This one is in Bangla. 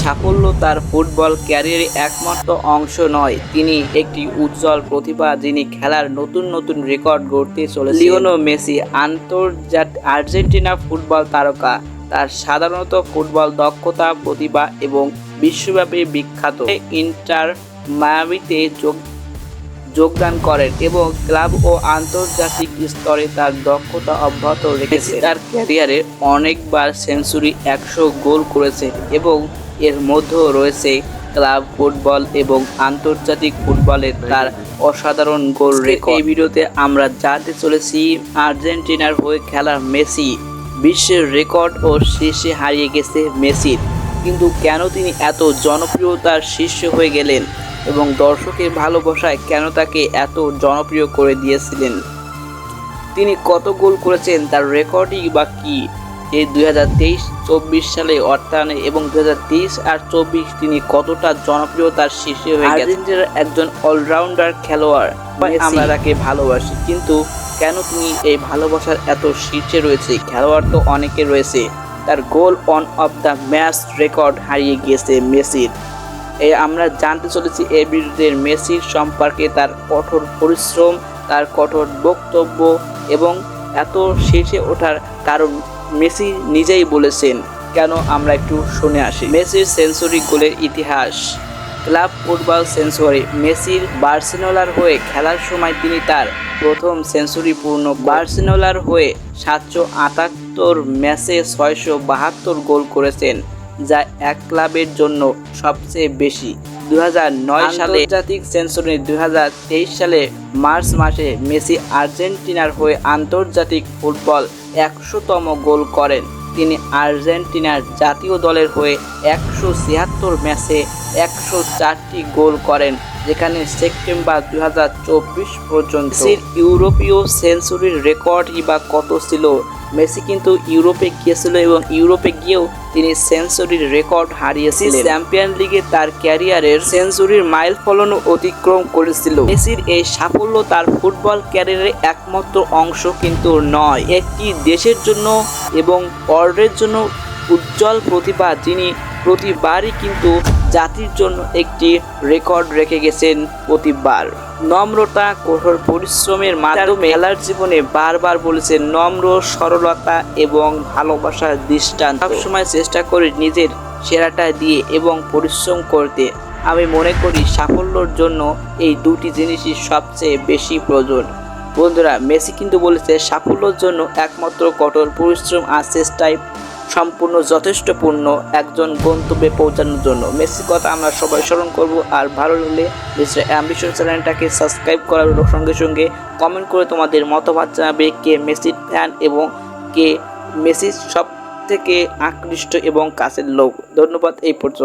সাফল্য তার ফুটবল ক্যারিয়ারের একমাত্র অংশ নয়। তিনি একটি উজ্জ্বল প্রতিভা যিনি খেলার নতুন নতুন রেকর্ড গড়তে চলে লিওনো মেসি আন্তর্জাতিক আর্জেন্টিনা ফুটবল তারকা, তার সাধারণত ফুটবল দক্ষতা, প্রতিভা এবং বিশ্বব্যাপী বিখ্যাত। ইন্টার মায়ামিতে যোগ, যোগদান করেন এবং ক্লাব ও আন্তর্জাতিক স্তরে তার দক্ষতা অব্যাহত রেখেছে। তার ক্যারিয়ারে অনেকবার সেঞ্চুরি একশো গোল করেছে এবং এর মধ্যেও রয়েছে ক্লাব ফুটবল এবং আন্তর্জাতিক ফুটবলে তার অসাধারণ গোল রেকর্ড। এই ভিডিওতে আমরা জানতে চলেছি আর্জেন্টিনার হয়ে খেলা মেসি। বিশ্বের রেকর্ড ও শীর্ষে হারিয়ে গেছে মেসির কিন্তু কেন তিনি এত জনপ্রিয়তার শীর্ষ হয়ে গেলেন এবং দর্শকের ভালোবাসায় কেন তাকে এত জনপ্রিয় করে দিয়েছিলেন? তিনি কত গোল করেছেন তার রেকর্ডই বা কি? এই দুই হাজার তেইশ চব্বিশ সালে অর্থায়নে এবং দুই হাজার তেইশ আর চব্বিশ তিনি কতটা জনপ্রিয়তার শীর্ষে হয়ে গেছেন? আর্জেন্টিনার একজন অলরাউন্ডার খেলোয়াড়। আমরা তাকে ভালোবাসি কিন্তু কেন তিনি এই ভালোবাসার এত শীর্ষে রয়েছে? খেলোয়াড় তো অনেকে রয়েছে। তার goal on of the match record হারিয়ে গিয়েছে মেসির। এই আমরা জানতে চলেছি এই বিরুদ্ধে মেসির সম্পর্কে তার কঠোর পরিশ্রম তার কঠোর বক্তব্য এবং এত শেষে ওঠার কারণ মেসি নিজেই বলেছেন, কেন আমরা একটু শুনে আসি। মেসির সেঞ্চুরি গোলের ইতিহাস। ক্লাব ফুটবল সেঞ্চুরি, মেসির বার্সেলোনার হয়ে খেলার সময় তিনি তার প্রথম সেঞ্চুরি পূর্ণ বার্সেলোনার হয়ে সাতশো আটাত্তর ম্যাচে ছয়শো বাহাত্তর গোল করেছেন, যা এক ক্লাবের জন্য সবচেয়ে বেশি। দু নয় সালে আন্তর্জাতিক সেঞ্চুরি দু সালে মার্চ মাসে মেসি আর্জেন্টিনার হয়ে আন্তর্জাতিক ফুটবল একশোতম গোল করেন। তিনি আর্জেন্টিনার জাতীয় দলের হয়ে একশো ছিয়াত্তর ম্যাচে একশো চারটি গোল করেন যেখানে সেপ্টেম্বর দু হাজার চব্বিশ পর্যন্ত। ইউরোপীয় সেঞ্চুরির রেকর্ডই বা কত ছিল? মেসি কিন্তু ইউরোপে গিয়েছিল এবং ইউরোপে গিয়েও তিনি সেঞ্চুরির রেকর্ড হারিয়েছিলেন। চ্যাম্পিয়ন লিগে তার ক্যারিয়ারের সেঞ্চুরির মাইল ফলনও অতিক্রম করেছিল। মেসির এই সাফল্য তার ফুটবল ক্যারিয়ারের একমাত্র অংশ কিন্তু নয়। একটি দেশের জন্য এবং অর্ডের জন্য উজ্জ্বল প্রতিভা যিনি প্রতিবারই কিন্তু জাতির জন্য একটি রেকর্ড রেখে গেছেন প্রতিবার। নম্রতা, কঠোর পরিশ্রমের মাধ্যমে খেলার জীবনে বারবার বলেছেন নম্র, সরলতা এবং ভালোবাসার দৃষ্টান্ত। সবসময় চেষ্টা করি নিজের সেরাটা দিয়ে এবং পরিশ্রম করতে। আমি মনে করি সাফল্যর জন্য এই দুটি জিনিসই সবচেয়ে বেশি প্রয়োজন। বন্ধুরা, মেসি কিন্তু বলেছে সাফল্যের জন্য একমাত্র কঠোর পরিশ্রম আর চেষ্টায় সম্পূর্ণ যথেষ্ট পূর্ণ একজন গন্তব্যে পৌঁছানোর জন্য। মেসির কথা আমরা সবাই স্মরণ করব। আর ভালো লাগলে মিস্টার অ্যাম্বিশন চ্যানেলটাকে সাবস্ক্রাইব করার সঙ্গে সঙ্গে কমেন্ট করে তোমাদের মতামত জানাবে কে মেসির ফ্যান এবং কে মেসির সব থেকে আকৃষ্ট এবং কাছের লোক। ধন্যবাদ এই পর্যন্ত।